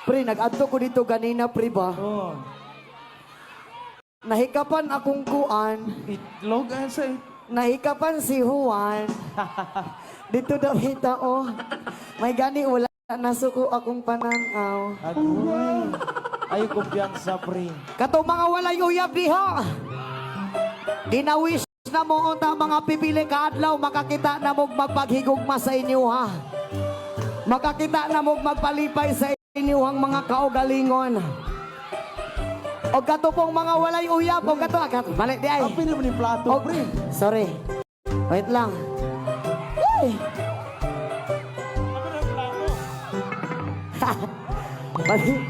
Pre, nag-adto ko dito ganina, pre ba? Oh. Nahikapan akong kuan. Itlog ah, sa Nahikapan si Juan. dito daw kita, oh. May gani, wala nasuko akong pananaw. Agoy. Ay, kumpiyansa, pre. Kato mga walay uyab diha. Ginawish na mo unta mga pipili ka adlaw makakita na mo magpaghigugma sa inyo ha. Makakita na mo magpalipay sa inyong mga kaugalingon. O kato pong mga walay uyab o kato akat balik di ay. Ang mo ni plato, pre. sorry. Wait lang. Ay. Balik.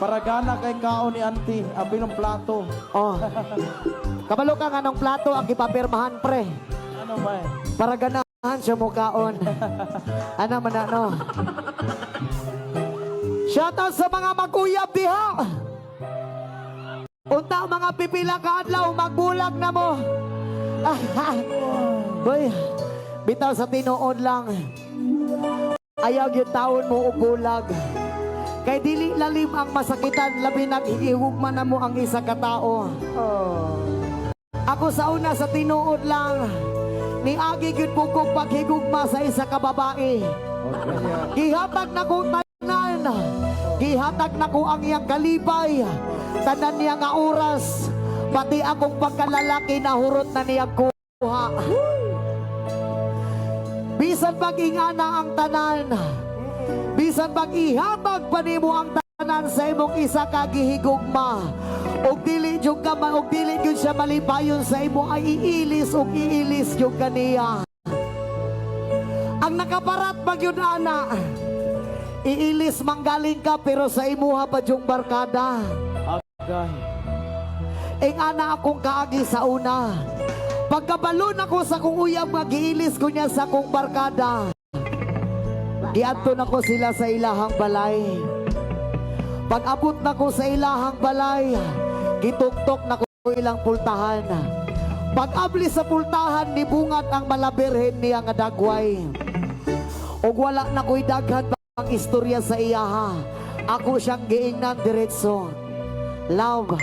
Paragana kay kao ni auntie. Abi ng plato. Oh. Kabalo ka nga ng plato ang ipapirmahan pre. Ano ba eh? Para ganahan siya mukaon. ano man ano. Shoutout sa mga maguyab diha. Unta mga pipila ka adlaw magbulag na mo. Boy, bitaw sa tinuod lang. Ayaw yung taon mo ubulag. Kay dili lalim ang masakitan labi nag-iihugman na mo ang isa ka tao. Oh. Ako sa una sa tinuod lang ni agi kong paghigugma sa isa ka babae. Okay. Gihatag na ko tanan. Gihatag na ko ang iyang kalibay. Tanan niya nga oras. Pati akong pagkalalaki na hurot na niyang kuha. Bisan pag ingana ang tanan. Bisan pag ihatag pa ang tanan sa imong isa ka gihigugma. Og dili jud ka og dili jud siya malipayon sa imo ay iilis og iilis jud kaniya. Ang nakaparat pag yun ana. Iilis manggaling ka pero sa imuha pa yung barkada. Agay. Ing ana akong kaagi sa una. Pagkabalon ako sa kong uyab mag-iilis ko niya sa kong barkada. Giadto na ko sila sa ilahang balay. Pag abot na ko sa ilahang balay, gituktok na ko ilang pultahan. Pag abli sa pultahan, nibungat ang malabirhen niya nga dagway. Og wala na ko'y daghan pang istorya sa iyaha. Ako siyang giingnan diretso. Love.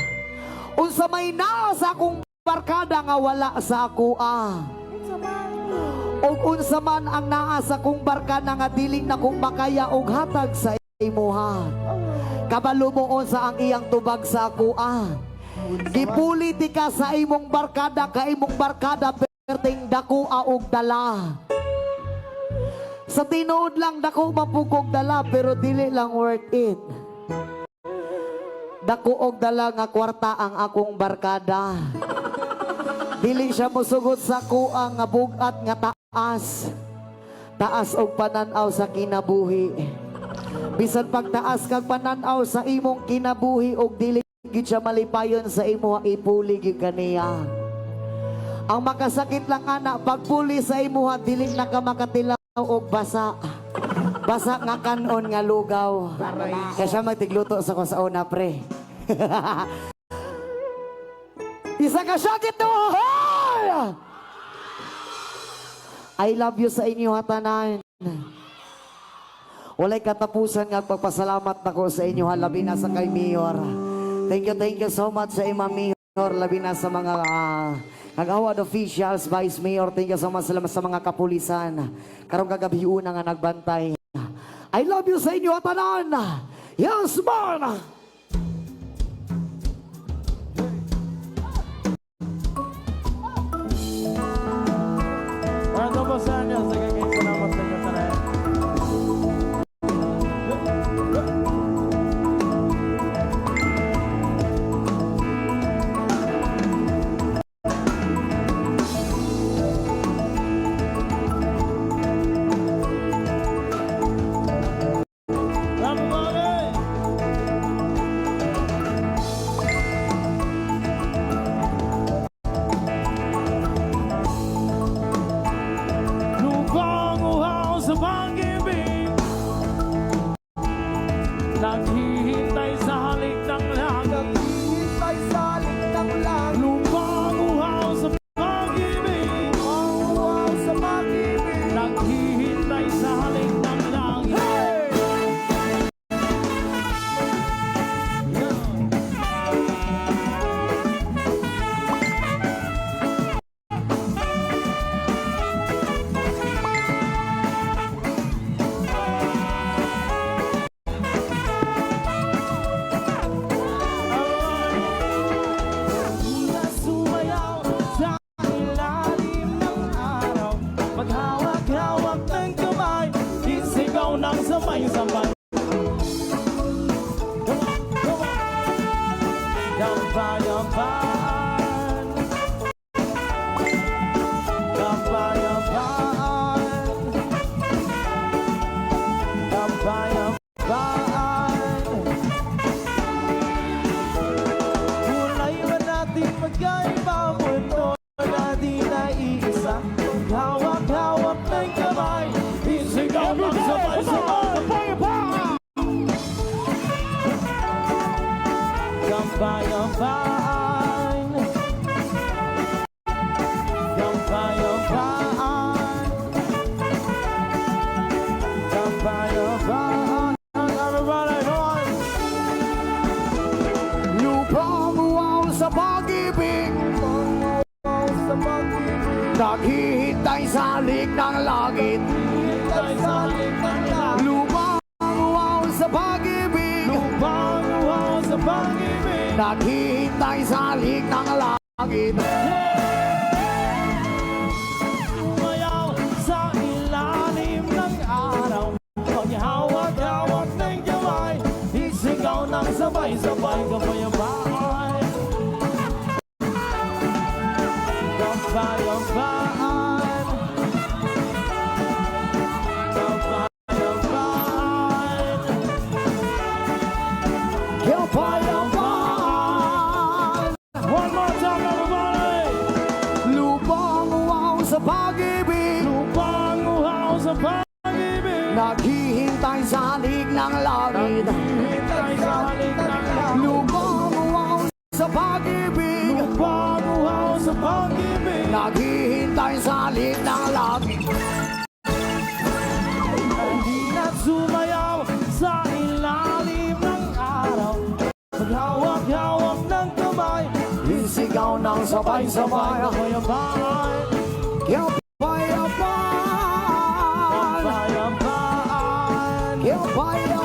Unsa may naa sa akong barkada nga wala sa ako ah. Og unsa man ang naa sa kong barkada nga dili na kong makaya og hatag sa imuha. Kabalo mo unsa ang iyang tubag sa ako ah. Gipuli di ka sa imong barkada ka imong barkada perting dako og dala. Sa tinuod lang dako mapugog dala pero dili lang worth it. Dako og dala nga kwarta ang akong barkada. Dili siya mosugot sa kuang nga bugat nga taas. Taas og pananaw sa kinabuhi. Bisan pagtaas kag pananaw sa imong kinabuhi og dili gid siya malipayon sa imo ipuli gyud kaniya. Ang makasakit lang ana pagpuli sa imuha dili na ka makatilaw og basa. Basa nga kanon nga lugaw. Kaya siya magtigluto sa ko sa una pre. Isa ka sakit to! Hoy! I love you sa inyo hatanan. Walay katapusan nga pagpasalamat nako sa inyo halabi na sa kay Mayor. Thank you, thank you so much sa Imam Mayor, labi na sa mga uh, nag-award officials, Vice Mayor, thank you so much salamat sa mga kapulisan. Karong kagabi una nga nagbantay. I love you sa inyo hatanan. Yes, man! aynı zamanda. Halik ng langit. Hintay sa pag-ibig. Lupang uhaw sa pag-ibig. Naghihintay sa halik ng langit. Sumayaw sa pag-ibig Naghihintay sa halik ng langit. Hintay sa halik ng langit. Lupang uwaw sa pag-ibig. Lupang uhaw sa pag-ibig. Naghihintay sa halik ng langit. Hindi na sumayaw sa ilalim ng araw. Maghawak-hawak ng kamay. Isigaw ng sabay-sabay. Kapayapaan Kapayapaan 拜